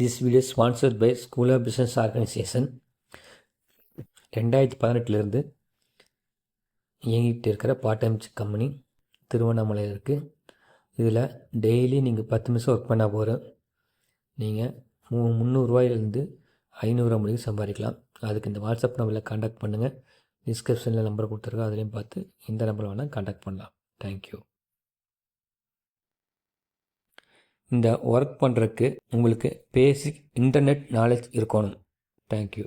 This video sponsored by school of business organisation ரெண்டாயிரத்தி பதினெட்டுலேருந்து இயங்கிட்டு இருக்கிற பார்ட் டைம் கம்பெனி திருவண்ணாமலையில் இருக்குது இதில் டெய்லி நீங்கள் பத்து நிமிஷம் ஒர்க் பண்ணால் போகிறோம் நீங்கள் மூ முந்நூறுரூவாயிலேருந்து ஐநூறுரூவா முடிவு சம்பாதிக்கலாம். அதுக்கு இந்த வாட்ஸ்அப் நம்பரில் காண்டாக்ட் பண்ணுங்கள் டிஸ்கிரிப்ஷனில் நம்பர் கொடுத்துருக்கோம் அதுலேயும் பார்த்து இந்த நம்பரில் வேணால் காண்டாக்ட் பண்ணலாம். தேங்க்யூ இந்த ஒர்க் பண்ணுறதுக்கு உங்களுக்கு பேசிக் இன்டர்நெட் நாலேஜ் இருக்கணும். தேங்க்யூ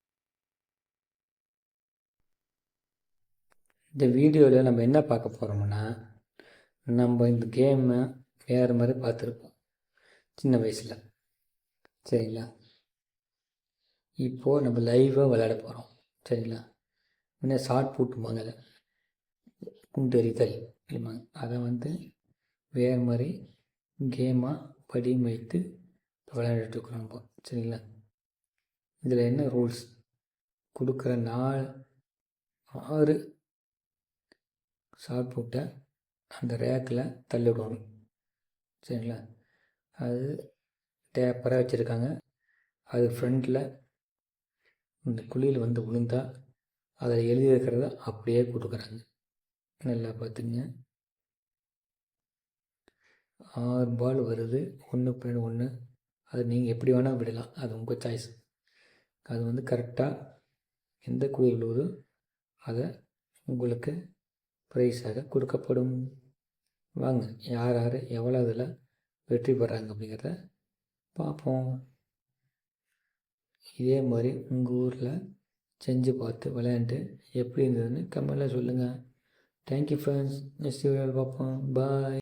இந்த வீடியோவில் நம்ம என்ன பார்க்க போகிறோம்னா நம்ம இந்த கேமை வேறு மாதிரி பார்த்துருப்போம். சின்ன வயசில். சரிங்களா? இப்போது நம்ம லைவாக விளையாட போகிறோம் சரிங்களா? முன்னே ஷார்ட் போட்டுமாங்க அதை குண்டெறிதல் இல்லைமாங்க அதை வந்து வேறு மாதிரி கேமாக வடிவமைத்து விளையாண்டுட்டுருக்குறோம் நம்ம சரிங்களா? இதில் என்ன ரூல்ஸ் கொடுக்குற நாள் ஆறு ஷார்ட் புட்டை அந்த ரேக்கில் தள்ளி சரிங்களா? அது டேப்பராக வச்சுருக்காங்க. அது ஃப்ரண்ட்டில் இந்த குழியில் வந்து விழுந்தால் அதில் எழுதி இருக்கிறத அப்படியே கொடுக்குறாங்க. நல்லா பார்த்துங்க ஆறு பால் வருது. ஒன்று பின்னாடி ஒன்று அது நீங்கள் எப்படி வேணால் விடலாம். அது உங்கள் சாய்ஸ் அது வந்து கரெக்டாக எந்த குழியில் விழுவுதோ அதை உங்களுக்கு ப்ரைஸாக கொடுக்கப்படும். வாங்க யார் யார் எவ்வளோ இதில் வெற்றி பெறாங்க அப்படிங்கிறத பார்ப்போம். இதே மாதிரி உங்கள் ஊரில் செஞ்சு பார்த்து விளையாண்டு எப்படி இருந்ததுன்னு கமெண்டில் சொல்லுங்கள் தேங்க்யூ ஃப்ரெண்ட்ஸ் நெக்ஸ்ட் வீடியோவில் பார்ப்போம். பாய்